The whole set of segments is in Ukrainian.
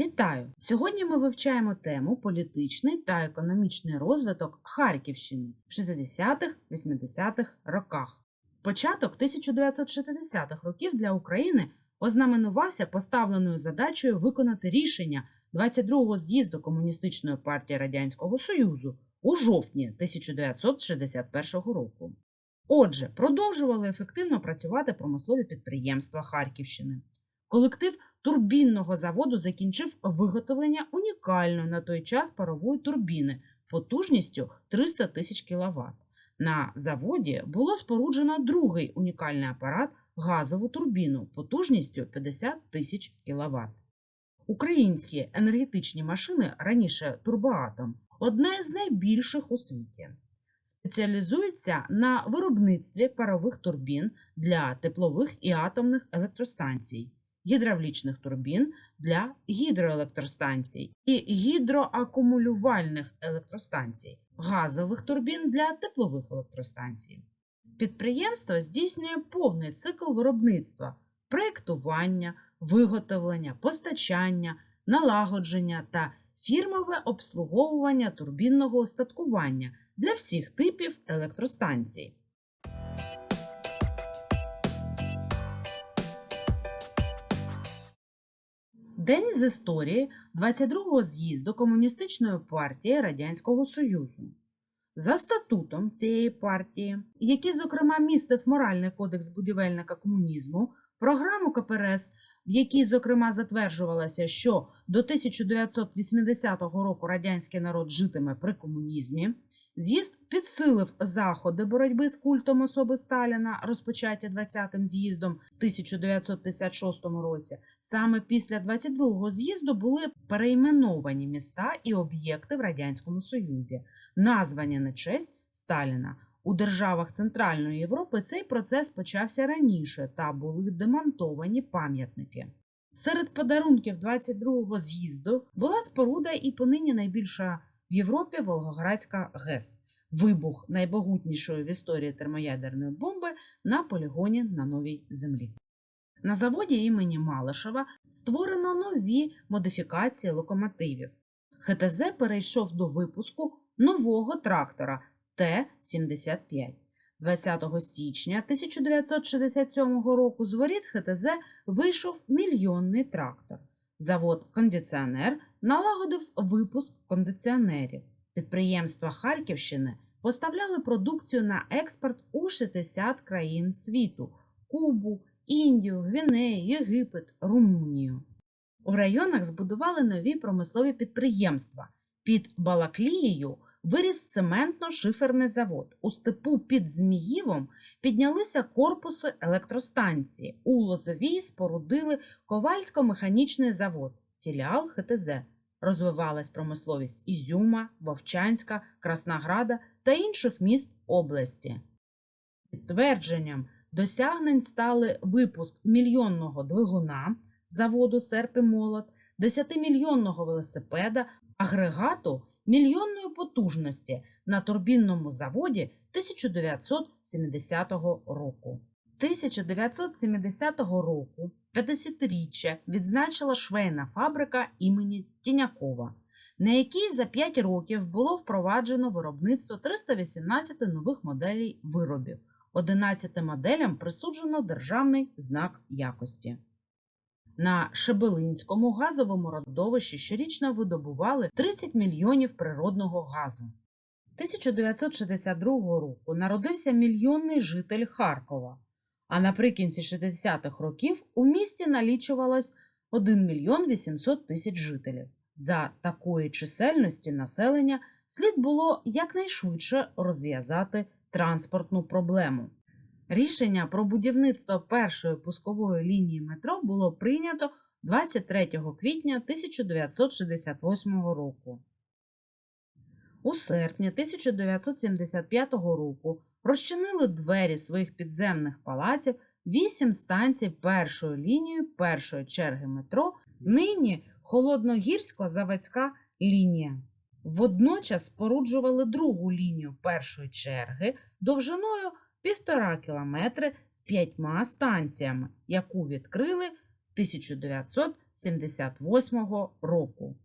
Вітаю! Сьогодні ми вивчаємо тему політичний та економічний розвиток Харківщини в 60-80-х роках. Початок 1960-х років для України ознаменувався поставленою задачею виконати рішення 22-го з'їзду Комуністичної партії Радянського Союзу у жовтні 1961 року. Отже, продовжували ефективно працювати промислові підприємства Харківщини. Колектив турбінного заводу закінчив виготовлення унікальної на той час парової турбіни потужністю 300 тисяч кВт. На заводі було споруджено другий унікальний апарат газову турбіну потужністю 50 тисяч кВт. Українські енергетичні машини, раніше турбоатом, одне з найбільших у світі. Спеціалізується на виробництві парових турбін для теплових і атомних електростанцій гідравлічних турбін для гідроелектростанцій і гідроакумулювальних електростанцій, газових турбін для теплових електростанцій. Підприємство здійснює повний цикл виробництва, проєктування, виготовлення, постачання, налагодження та фірмове обслуговування турбінного остаткування для всіх типів електростанцій. День з історії 22-го з'їзду Комуністичної партії Радянського Союзу. За статутом цієї партії, який, зокрема, містив моральний кодекс будівельника комунізму, програму КПРС, в якій, зокрема, затверджувалося, що до 1980 року радянський народ житиме при комунізмі. З'їзд підсилив заходи боротьби з культом особи Сталіна, розпочаті 20-м з'їздом в 1956 році. Саме після 22-го з'їзду були перейменовані міста і об'єкти в Радянському Союзі, названі на честь Сталіна. У державах Центральної Європи цей процес почався раніше та були демонтовані пам'ятники. Серед подарунків 22-го з'їзду була споруда і понині найбільша в Європі Волгоградська ГЕС, вибух найбогутнішої в історії термоядерної бомби на полігоні на новій землі. На заводі імені Малишева створено нові модифікації локомотивів. ХТЗ перейшов до випуску нового трактора Т-75. 20 січня 1967 року з воріт ХТЗ вийшов мільйонний трактор. Завод кондиціонер налагодив випуск кондиціонерів. Підприємства Харківщини поставляли продукцію на експорт у 60 країн світу Кубу, Індію, Гвінею, Єгипет, Румунію. У районах збудували нові промислові підприємства. Під Балаклією виріс цементно-шиферний завод. У степу під Зміївом піднялися корпуси електростанції. У Лозовій спорудили Ковальсько-механічний завод, філіал ХТЗ. Розвивалась промисловість Ізюма, Вовчанська, Краснограда та інших міст області. Підтвердженням досягнень стали випуск мільйонного двигуна заводу Серп і Молот, 10-мільйонного велосипеда, агрегату мільйонної потужності на турбінному заводі 1970 року. 1970 року 50-річчя відзначила швейна фабрика імені Тінякова, на якій за 5 років було впроваджено виробництво 318 нових моделей виробів. 11 моделям присуджено державний знак якості. На Шебелинському газовому родовищі щорічно видобували 30 мільйонів природного газу. 1962 року народився мільйонний житель Харкова, а наприкінці 60-х років у місті налічувалось 1 мільйон 800 тисяч жителів. За такої чисельності населення слід було якнайшвидше розв'язати транспортну проблему. Рішення про будівництво першої пускової лінії метро було прийнято 23 квітня 1968 року. У серпні 1975 року розчинили двері своїх підземних палаців вісім станцій першої лінії першої черги метро, нині Холодногірсько-Заводська лінія. Водночас споруджували другу лінію першої черги довжиною півтора кілометри з п'ятьма станціями, яку відкрили 1978 року.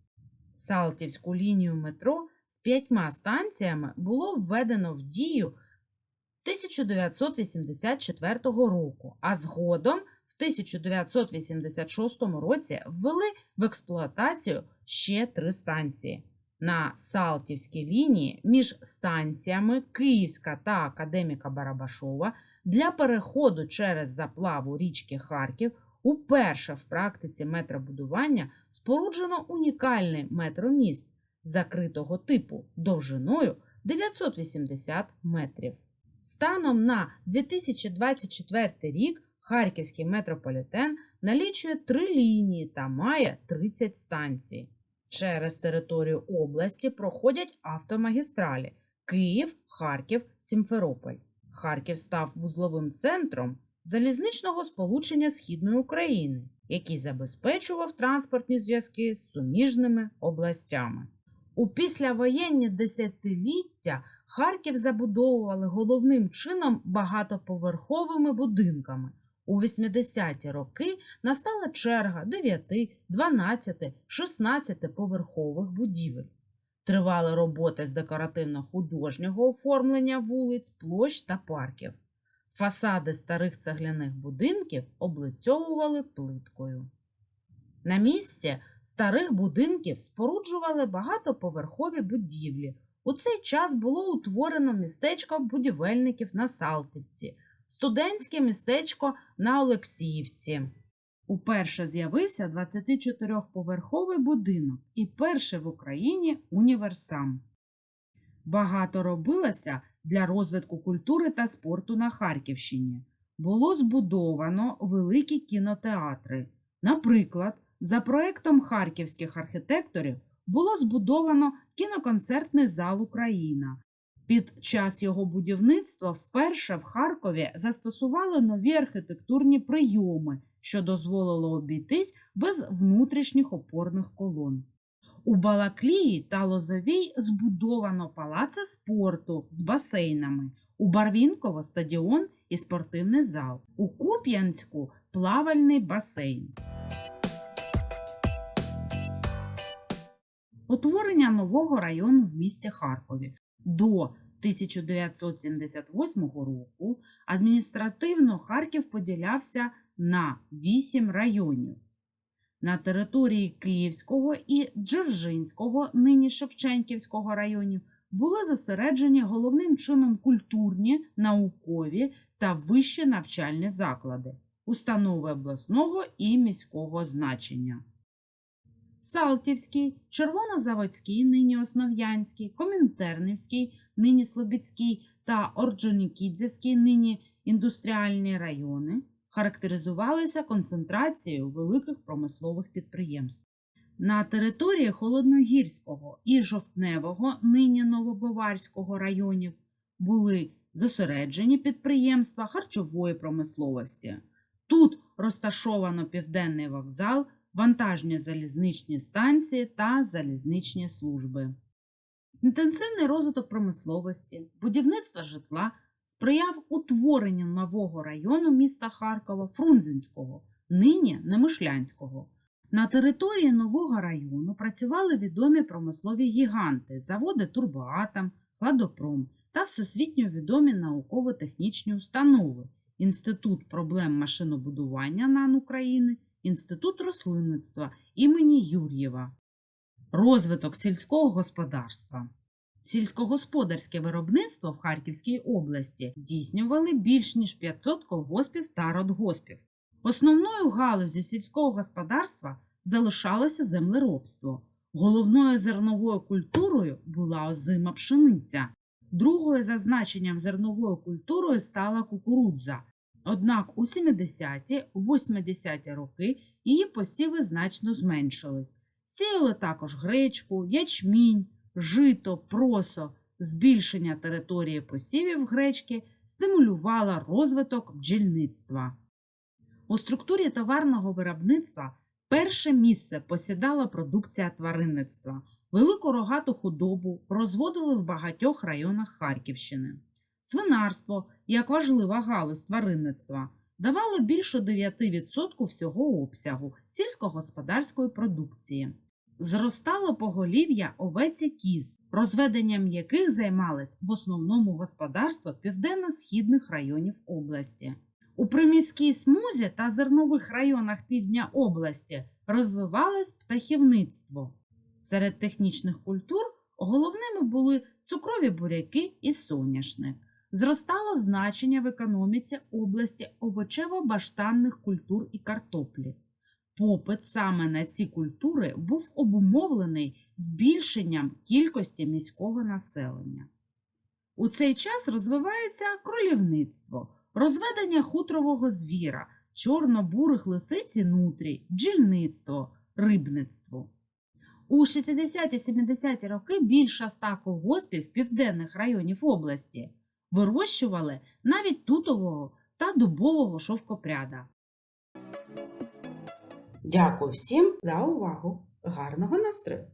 Салтівську лінію метро з п'ятьма станціями було введено в дію 1984 року, а згодом в 1986 році ввели в експлуатацію ще три станції. На Салтівській лінії між станціями Київська та Академіка Барабашова для переходу через заплаву річки Харків уперше в практиці метробудування споруджено унікальний метроміст закритого типу довжиною 980 метрів. Станом на 2024 рік Харківський метрополітен налічує три лінії та має 30 станцій. Через територію області проходять автомагістралі Київ, Харків, Сімферополь. Харків став вузловим центром залізничного сполучення Східної України, який забезпечував транспортні зв'язки з суміжними областями. У післявоєнні десятиліття Харків забудовували головним чином багатоповерховими будинками. У 80-ті роки настала черга 9, 12, 16 поверхових будівель. Тривали роботи з декоративно-художнього оформлення вулиць, площ та парків. Фасади старих цегляних будинків облицьовували плиткою. На місці старих будинків споруджували багатоповерхові будівлі. У цей час було утворено містечко будівельників на Салтівці, студентське містечко на Олексіївці. Уперше з'явився 24-поверховий будинок і перший в Україні універсам. Багато робилося для розвитку культури та спорту на Харківщині. Було збудовано великі кінотеатри. Наприклад, за проектом харківських архітекторів було збудовано кіноконцертний зал Україна. Під час його будівництва вперше в Харкові застосували нові архітектурні прийоми, що дозволило обійтись без внутрішніх опорних колон. У Балаклії та Лозовій збудовано палаци спорту з басейнами, у Барвінково стадіон і спортивний зал, у Куп'янську плавальний басейн. Утворення нового району в місті Харкові до 1978 року адміністративно Харків поділявся на 8 районів. На території Київського і Джорджинського, нині Шевченківського районів, були зосереджені головним чином культурні, наукові та вищі навчальні заклади, установи обласного і міського значення. Салтівський, Червонозаводський, нині Основ'янський, Комінтернівський, нині Слобідський та Орджонікідзевський, нині індустріальні райони характеризувалися концентрацією великих промислових підприємств. На території Холодногірського і Жовтневого, нині Новобаварського районів, були зосереджені підприємства харчової промисловості. Тут розташовано південний вокзал, вантажні залізничні станції та залізничні служби. Інтенсивний розвиток промисловості, будівництва житла сприяв утворенню нового району міста Харкова Фрунзенського, нині Немишлянського. На території нового району працювали відомі промислові гіганти, заводи Турбоатом, Хладопром та всесвітньо відомі науково-технічні установи, Інститут проблем машинобудування НАН України, Інститут рослинництва імені Юр'єва. Розвиток сільського господарства. Сільськогосподарське виробництво в Харківській області здійснювали більш ніж 500 колгоспів та родгоспів. Основною галуззю сільського господарства залишалося землеробство. Головною зерновою культурою була озима пшениця. Другою за значенням зерновою культурою стала кукурудза. Однак у 70-80-ті роки її посіви значно зменшились. Сіяли також гречку, ячмінь, жито, просо. Збільшення території посівів гречки стимулювало розвиток бджільництва. У структурі товарного виробництва перше місце посідала продукція тваринництва. Велику рогату худобу розводили в багатьох районах Харківщини. Свинарство, як важлива галузь тваринництва, давало більше 9% всього обсягу сільськогосподарської продукції. Зростало поголів'я овець і кіз, розведенням яких займались в основному господарства південно-східних районів області. У приміській смузі та зернових районах півдня області розвивалось птахівництво. Серед технічних культур головними були цукрові буряки і соняшник. Зростало значення в економіці області овочево-баштанних культур і картоплі. Попит саме на ці культури був обумовлений збільшенням кількості міського населення. У цей час розвивається кролівництво, розведення хутрового звіра, чорно-бурих лисиць нутрій, бджільництво, рибництво. У 60-70-ті роки більше ста колгоспів південних районів області вирощували навіть тутового та дубового шовкопряда. Дякую всім за увагу. Гарного настрою!